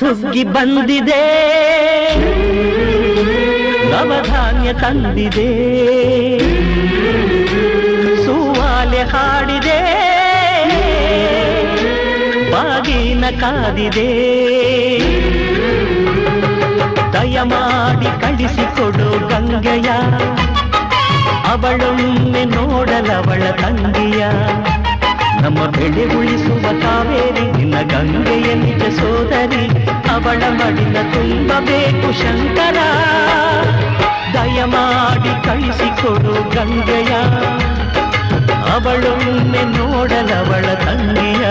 ಸುಗ್ಗಿ ಬಂದಿದೆ. ನವಧಾನ್ಯ ತಂದಿದೆ. ಸುವಾಲೆ ಹಾಡಿದೆ. ಕಾದಿದೆ. ದಯಮಾಡಿ ಕಳಿಸಿಕೊಡು ಗಂಗೆಯ. ಅವಳೊಮ್ಮೆ ನೋಡಲವಳ ತಂಗಿಯ. ನಮ್ಮ ಬೆಳೆ ಉಳಿಸುವ ಕಾವೇರಿ, ನಿನ್ನ ಗಂಗೆಯ ನಿಜ ಸೋದರಿ. ಅವಳ ಮಡಿಲ ತುಂಬಬೇಕು ಶಂಕರ. ದಯಮಾಡಿ ಕಳಿಸಿಕೊಡು ಗಂಗೆಯ. ಅವಳೊಮ್ಮೆ ನೋಡಲವಳ ತಂಗಿಯ.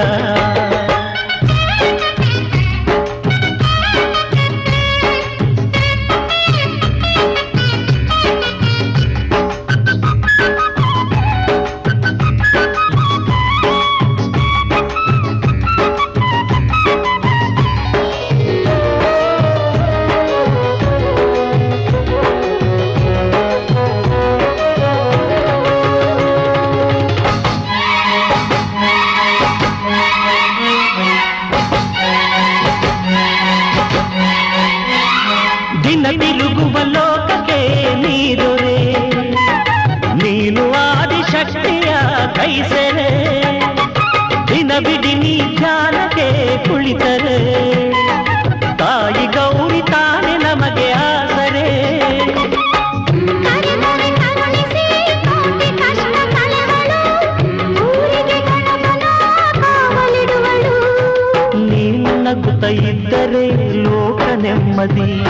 ಇದ್ದರೆ ಲೋಕ ನೆಮ್ಮದಿ.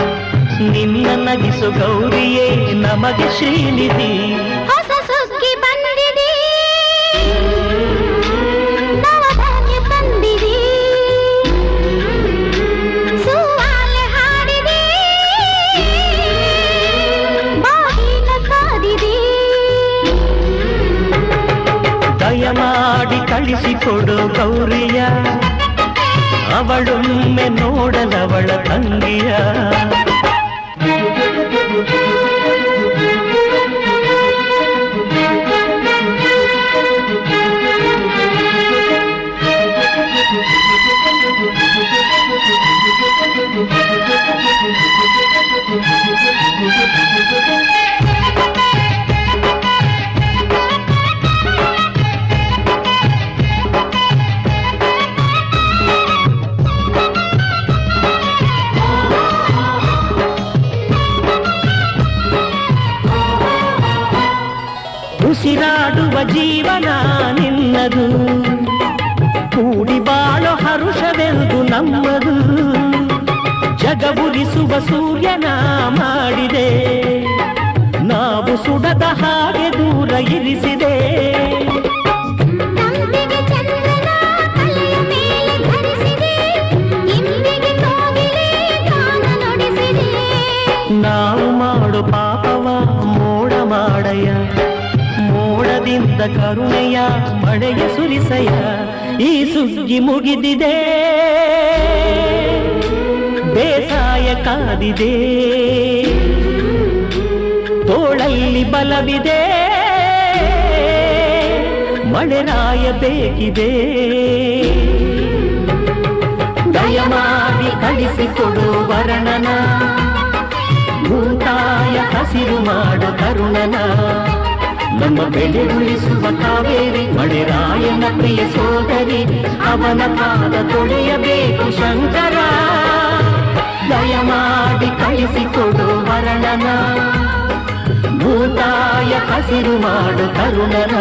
ನಿನ್ನ ನಗಿಸು ಗೌರಿಯೇ ನಮಗೆ ಶ್ರೀನಿಧಿ. ದಯಮಾಡಿ ಕಳಿಸಿಕೊಡು ಗೌರಿಯ. ಅವಳೊಮ್ಮೆ ನೋಡಲವಳ ತಂಗಿಯ ಉಸಿರಾಡುವ ಜೀವನ ನಿನ್ನದು ಕೂಡಿ ಬಾಳೋ ಹರುಷವೆಂದು ನಮ್ಮದು ಜಗಬುರಿಸುವ ಸೂರ್ಯನ ಮಾಡಿದೆ ನಾವು ಸುಡದ ಹಾಗೆ ದೂರ ಇರಿಸಿದೆ ಮೋಡದಿಂದ ಕರುಣೆಯ ಮಳೆಯ ಸುರಿಸಯ ಈ ಸುಗ್ಗಿ ಮುಗಿದಿದೆ. ಬೇಸಾಯ ಕಾದಿದೆ. ತೋಳಲ್ಲಿ ಬಲವಿದೆ. ಮಳೆರಾಯ ಬೇಕಿದೆ. ದಯಮಾಡಿ ಕಳಿಸಿಕೊಡು ವರ್ಣನ. ಭೂತಾಯ ಹಸಿರು ಮಾಡು ಕರುಣನ. ನಮ್ಮ ಬೆಳೆ ಉಳಿಸುವ ಕಾವೇರಿ ಮಳೆರಾಯನ ಪ್ರಿಯ ಸೋದರಿ ಅವನ ಪಾದ ತೊಳೆಯಬೇಕು ಶಂಕರ ದಯಮಾಡಿ ಕಳಿಸಿಕೊಡು ವರ್ಣನ ಭೂತಾಯ ಹಸಿರು ಮಾಡು ಕರುಣನ